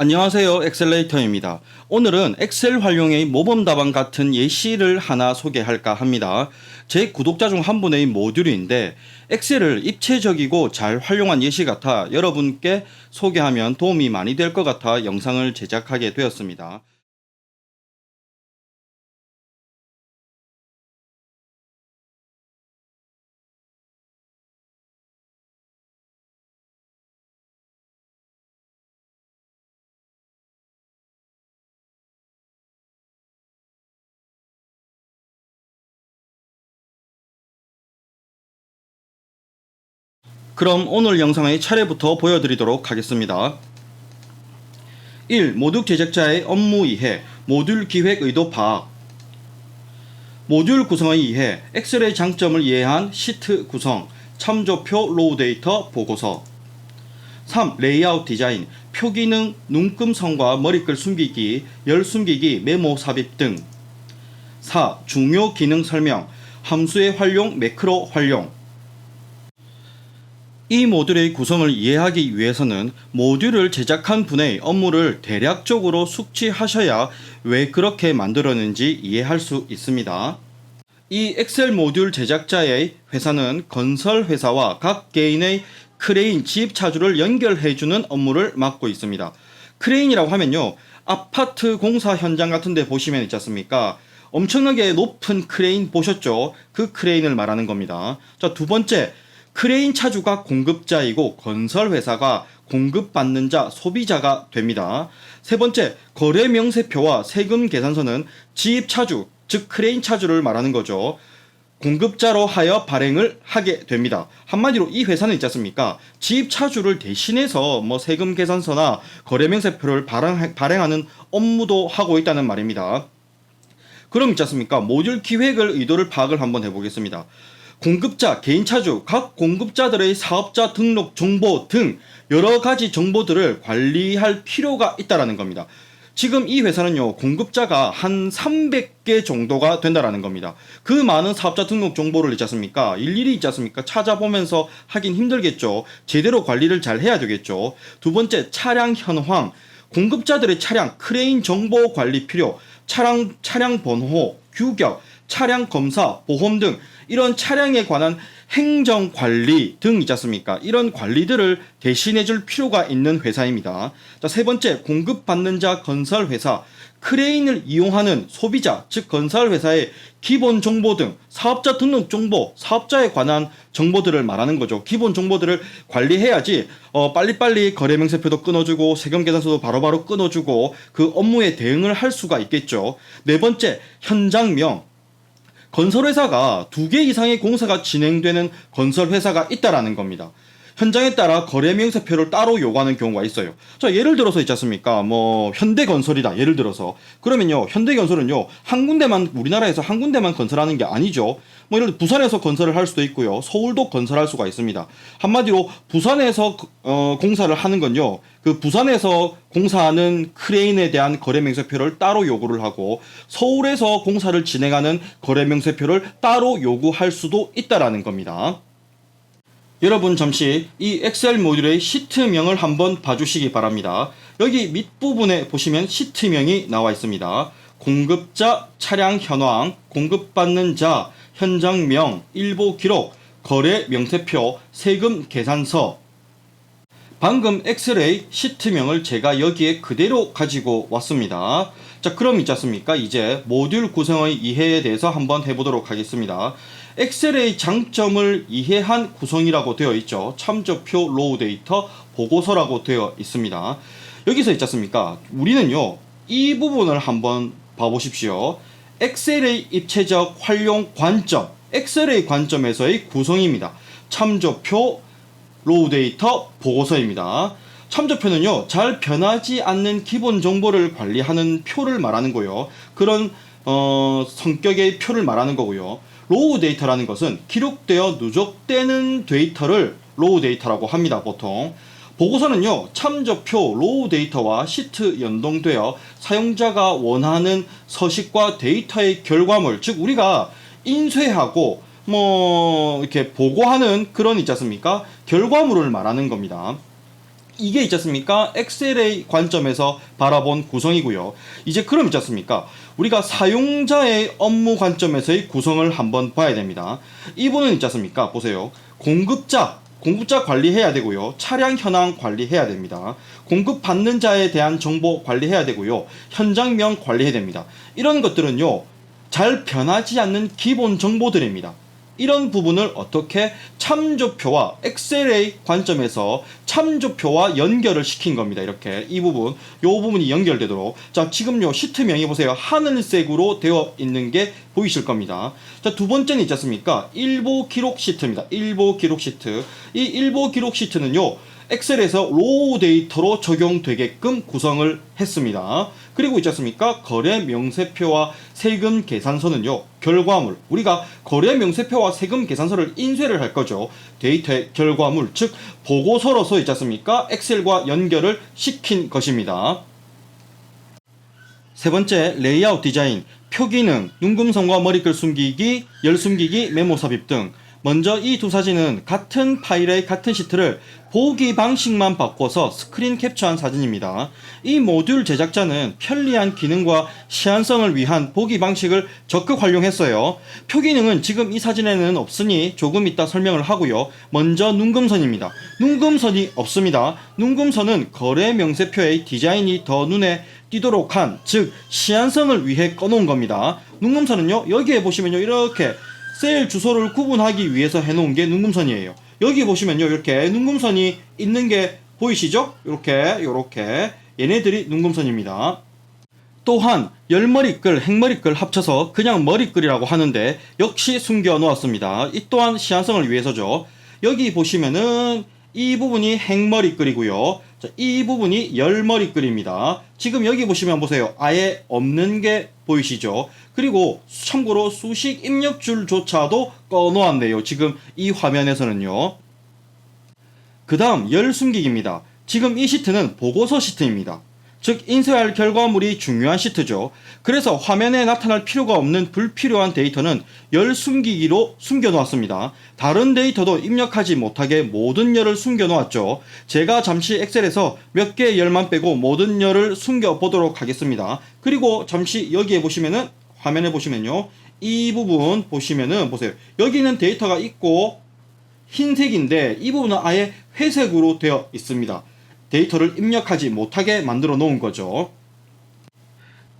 안녕하세요. 엑셀레이터입니다. 오늘은 엑셀 활용의 모범 답안 같은 예시를 하나 소개할까 합니다. 제 구독자 중 한 분의 모듈인데 엑셀을 입체적이고 잘 활용한 예시 같아 여러분께 소개하면 도움이 많이 될 것 같아 영상을 제작하게 되었습니다. 그럼 오늘 영상의 차례부터 보여드리도록 하겠습니다. 1. 모듈 제작자의 업무 이해, 모듈 기획 의도 파악. 모듈 구성의 이해, 엑셀의 장점을 이해한 시트 구성, 참조표 로우 데이터 보고서. 3. 레이아웃 디자인, 표기능, 눈금성과 머리글 숨기기, 열 숨기기, 메모 삽입 등. 4. 중요 기능 설명, 함수의 활용, 매크로 활용. 이 모듈의 구성을 이해하기 위해서는 모듈을 제작한 분의 업무를 대략적으로 숙지하셔야 왜 그렇게 만들었는지 이해할 수 있습니다. 이 엑셀 모듈 제작자의 회사는 건설 회사와 각 개인의 크레인 지입 차주를 연결해주는 업무를 맡고 있습니다. 크레인이라고 하면요. 아파트 공사 현장 같은 데 보시면 있지 않습니까? 엄청나게 높은 크레인 보셨죠? 그 크레인을 말하는 겁니다. 자, 두 번째. 크레인 차주가 공급자이고 건설 회사가 공급받는 자 소비자가 됩니다. 세 번째, 거래 명세표와 세금 계산서는 지입 차주, 즉 크레인 차주를 말하는 거죠. 공급자로 하여 발행을 하게 됩니다. 한마디로 이 회사는 있지 않습니까? 지입 차주를 대신해서 뭐 세금 계산서나 거래 명세표를 발행, 발행하는 업무도 하고 있다는 말입니다. 그럼 있지 않습니까? 모듈 기획을 의도를 파악을 한번 해보겠습니다. 공급자, 개인 차주, 각 공급자들의 사업자 등록 정보 등 여러 가지 정보들을 관리할 필요가 있다라는 겁니다. 지금 이 회사는요, 공급자가 한 300개 정도가 된다라는 겁니다. 그 많은 사업자 등록 정보를 있지 않습니까? 일일이 있지 않습니까? 찾아보면서 하긴 힘들겠죠. 제대로 관리를 잘 해야 되겠죠. 두 번째, 차량 현황. 공급자들의 차량, 크레인 정보 관리 필요, 차량, 차량 번호, 규격, 차량 검사, 보험 등 이런 차량에 관한 행정 관리 등 있지 않습니까? 이런 관리들을 대신해 줄 필요가 있는 회사입니다. 자, 세 번째, 공급받는 자 건설 회사. 크레인을 이용하는 소비자, 즉 건설 회사의 기본 정보 등 사업자 등록 정보, 사업자에 관한 정보들을 말하는 거죠. 기본 정보들을 관리해야지 어, 빨리빨리 거래 명세표도 끊어주고 세금 계산서도 바로바로 끊어주고 그 업무에 대응을 할 수가 있겠죠. 네 번째, 현장명. 건설회사가 두 개 이상의 공사가 진행되는 건설회사가 있다라는 겁니다. 현장에 따라 거래 명세표를 따로 요구하는 경우가 있어요. 자, 예를 들어서 있지 않습니까? 뭐, 현대건설이다. 예를 들어서. 그러면요, 현대건설은요, 한 군데만, 우리나라에서 한 군데만 건설하는 게 아니죠. 뭐, 예를 들어 부산에서 건설을 할 수도 있고요. 서울도 건설할 수가 있습니다. 한마디로, 부산에서, 어, 공사를 하는 건요, 그 부산에서 공사하는 크레인에 대한 거래 명세표를 따로 요구를 하고, 서울에서 공사를 진행하는 거래 명세표를 따로 요구할 수도 있다라는 겁니다. 여러분 잠시 이 엑셀 모듈의 시트명을 한번 봐주시기 바랍니다. 여기 밑부분에 보시면 시트명이 나와 있습니다. 공급자, 차량 현황, 공급받는 자, 현장명, 일보 기록, 거래 명세표, 세금 계산서. 방금 엑셀의 시트명을 제가 여기에 그대로 가지고 왔습니다. 자, 그럼 있지 않습니까? 이제 모듈 구성의 이해에 대해서 한번 해보도록 하겠습니다. 엑셀의 장점을 이해한 구성이라고 되어 있죠. 참조표 로우 데이터 보고서라고 되어 있습니다. 여기서 있지 않습니까? 우리는요, 이 부분을 한번 봐보십시오. 엑셀의 입체적 활용 관점, 엑셀의 관점에서의 구성입니다. 참조표 로우 데이터 보고서입니다. 참조표는요, 잘 변하지 않는 기본 정보를 관리하는 표를 말하는 거요. 그런 어, 성격의 표를 말하는 거고요. 로우 데이터라는 것은 기록되어 누적되는 데이터를 로우 데이터라고 합니다, 보통. 보고서는요, 참조표 로우 데이터와 시트 연동되어 사용자가 원하는 서식과 데이터의 결과물, 즉, 우리가 인쇄하고 뭐, 이렇게 보고하는 그런 있지 않습니까? 결과물을 말하는 겁니다. 이게 않습니까? 엑셀의 관점에서 바라본 구성이고요. 이제 그럼 있지 않습니까? 우리가 사용자의 업무 관점에서의 구성을 한번 봐야 됩니다. 이분은 있지 않습니까? 보세요. 공급자, 공급자 관리해야 되고요. 차량 현황 관리해야 됩니다. 공급 받는 자에 대한 정보 관리해야 되고요. 현장명 관리해야 됩니다. 이런 것들은요. 잘 변하지 않는 기본 정보들입니다. 이런 부분을 어떻게 참조표와 엑셀의 관점에서 참조표와 연결을 시킨 겁니다. 이렇게 이 부분, 요 부분이 연결되도록. 자, 지금 요 시트명이 보세요. 하늘색으로 되어 있는 게 보이실 겁니다. 자, 두 번째는 있지 않습니까? 일보 기록 시트입니다. 일보 기록 시트. 이 일보 기록 시트는요. 엑셀에서 로우 데이터로 적용되게끔 구성을 했습니다. 그리고 있지 않습니까? 거래 명세표와 세금 계산서는요. 결과물. 우리가 거래 명세표와 세금 계산서를 인쇄를 할 거죠. 데이터의 결과물, 즉 보고서로서 있지 않습니까? 엑셀과 연결을 시킨 것입니다. 세 번째, 레이아웃 디자인. 표기능, 눈금성과 머리글 숨기기, 열 숨기기, 메모 삽입 등. 먼저 이 두 사진은 같은 파일의 같은 시트를 보기 방식만 바꿔서 스크린 캡처한 사진입니다. 이 모듈 제작자는 편리한 기능과 시한성을 위한 보기 방식을 적극 활용했어요. 표 기능은 지금 이 사진에는 없으니 조금 이따 설명을 하고요. 먼저 눈금선입니다. 눈금선이 없습니다. 눈금선은 거래 명세표의 디자인이 더 눈에 띄도록 한, 즉, 시한성을 위해 꺼놓은 겁니다. 눈금선은요, 여기에 보시면요, 이렇게 셀 주소를 구분하기 위해서 해놓은 게 눈금선이에요. 여기 보시면요, 이렇게 눈금선이 있는 게 보이시죠? 이렇게, 이렇게. 얘네들이 눈금선입니다. 또한 열머리글, 행머리글 합쳐서 그냥 머리글이라고 하는데 역시 숨겨 놓았습니다. 이 또한 시한성을 위해서죠. 여기 보시면은 이 부분이 행머리글이고요. 자, 이 부분이 열머리글입니다. 지금 여기 보시면 보세요. 아예 없는 게 보이시죠? 그리고 참고로 수식 입력줄조차도 꺼놓았네요. 지금 이 화면에서는요. 그 다음 열 숨기기입니다. 지금 이 시트는 보고서 시트입니다. 즉 인쇄할 결과물이 중요한 시트죠. 그래서 화면에 나타날 필요가 없는 불필요한 데이터는 열 숨기기로 숨겨 놓았습니다. 다른 데이터도 입력하지 못하게 모든 열을 숨겨 놓았죠. 제가 잠시 엑셀에서 몇 개의 열만 빼고 모든 열을 숨겨 보도록 하겠습니다. 그리고 잠시 여기에 보시면은 화면에 보시면요. 이 부분 보시면은 보세요. 여기는 데이터가 있고 흰색인데 이 부분은 아예 회색으로 되어 있습니다. 데이터를 입력하지 못하게 만들어 놓은 거죠.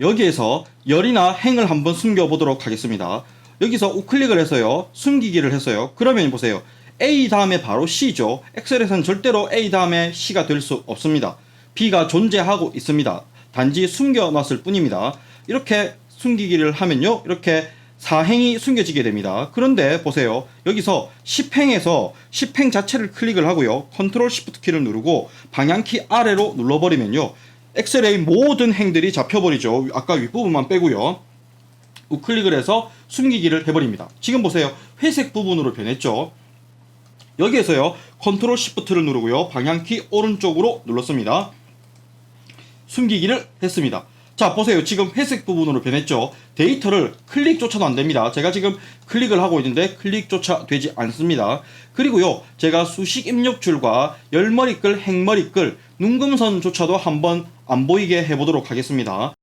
여기에서 열이나 행을 한번 숨겨 보도록 하겠습니다. 여기서 우클릭을 해서요. 숨기기를 했어요. 그러면 보세요. A 다음에 바로 C죠. 엑셀에서는 절대로 A 다음에 C가 될 수 없습니다. B가 존재하고 있습니다. 단지 숨겨 놨을 뿐입니다. 이렇게 숨기기를 하면요. 이렇게 사행이 숨겨지게 됩니다. 그런데 보세요. 여기서 10행에서 10행 자체를 클릭을 하고요. 컨트롤 시프트 키를 누르고 방향키 아래로 눌러버리면요. 엑셀의 모든 행들이 잡혀버리죠. 아까 윗부분만 빼고요. 우클릭을 해서 숨기기를 해버립니다. 지금 보세요. 회색 부분으로 변했죠. 여기에서요. 컨트롤 시프트를 누르고요. 방향키 오른쪽으로 눌렀습니다. 숨기기를 했습니다. 자 보세요. 지금 회색 부분으로 변했죠. 데이터를 클릭조차도 안됩니다. 제가 지금 클릭을 하고 있는데 클릭조차 되지 않습니다. 그리고요 제가 수식 입력줄과 열머리글 행머리글 눈금선조차도 한번 안 보이게 해보도록 하겠습니다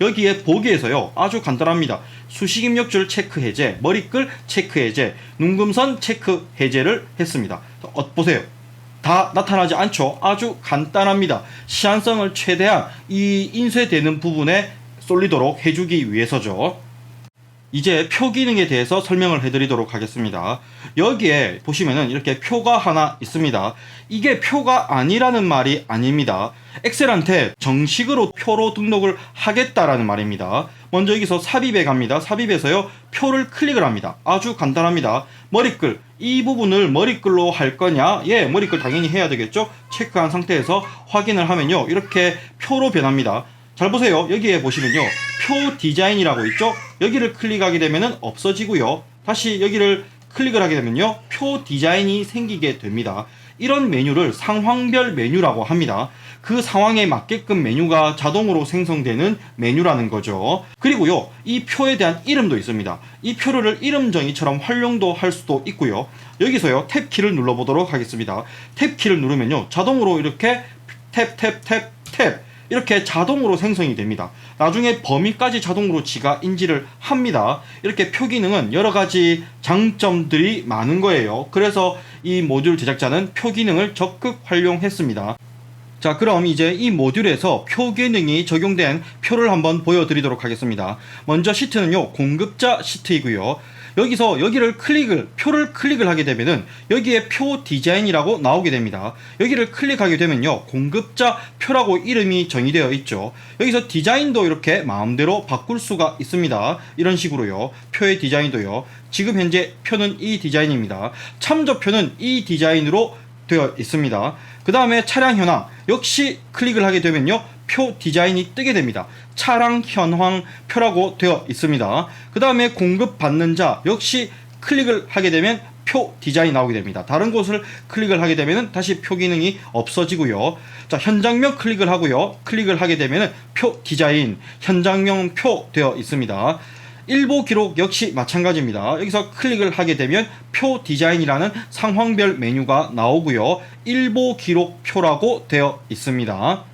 여기에 보기에서요 아주 간단합니다. 수식 입력줄 체크 해제 머리글 체크 해제 눈금선 체크 해제를 했습니다. 어, 보세요. 다 나타나지 않죠? 아주 간단합니다. 시한성을 최대한 이 인쇄되는 부분에 쏠리도록 해주기 위해서죠 이제 표 기능에 대해서 설명을 해드리도록 하겠습니다. 여기에 보시면은 이렇게 표가 하나 있습니다. 이게 표가 아니라는 말이 아닙니다. 엑셀한테 정식으로 표로 등록을 하겠다라는 말입니다. 먼저 여기서 삽입에 갑니다. 삽입에서요, 표를 클릭을 합니다. 아주 간단합니다. 머리글, 이 부분을 머리글로 할 거냐? 예, 머리글 당연히 해야 되겠죠? 체크한 상태에서 확인을 하면요, 이렇게 표로 변합니다. 잘 보세요. 여기에 보시면요. 표 디자인이라고 있죠? 여기를 클릭하게 되면 없어지고요. 다시 여기를 클릭을 하게 되면요. 표 디자인이 생기게 됩니다. 이런 메뉴를 상황별 메뉴라고 합니다. 그 상황에 맞게끔 메뉴가 자동으로 생성되는 메뉴라는 거죠. 그리고요, 이 표에 대한 이름도 있습니다. 이 표를 이름 정의처럼 활용도 할 수도 있고요. 여기서요, 탭 키를 눌러보도록 하겠습니다. 탭 키를 누르면요, 자동으로 이렇게 탭, 탭, 탭, 탭. 이렇게 자동으로 생성이 됩니다. 나중에 범위까지 자동으로 지가 인지를 합니다. 이렇게 표 기능은 여러 가지 장점들이 많은 거예요. 그래서 이 모듈 제작자는 표 기능을 적극 활용했습니다. 자, 그럼 이제 이 모듈에서 표 기능이 적용된 표를 한번 보여드리도록 하겠습니다. 먼저 시트는요, 공급자 시트이고요. 여기서 여기를 클릭을, 표를 클릭을 하게 되면은 여기에 표 디자인이라고 나오게 됩니다. 여기를 클릭하게 되면요, 공급자 표라고 이름이 정의되어 있죠. 여기서 디자인도 이렇게 마음대로 바꿀 수가 있습니다. 이런 식으로요. 표의 디자인도요. 지금 현재 표는 이 디자인입니다. 참조표는 이 디자인으로 되어 있습니다. 그 다음에 차량 현황 역시 클릭을 하게 되면요 표 디자인이 뜨게 됩니다. 차량 현황 표라고 되어 있습니다. 그 다음에 공급 받는 자 역시 클릭을 하게 되면 표 디자인이 나오게 됩니다. 다른 곳을 클릭을 하게 되면 다시 표 기능이 없어지고요. 자 현장명 클릭을 하고요. 클릭을 하게 되면 표 디자인 현장명 표 되어 있습니다. 일보 기록 역시 마찬가지입니다. 여기서 클릭을 하게 되면 표 디자인이라는 상황별 메뉴가 나오고요. 일보 기록 표라고 되어 있습니다.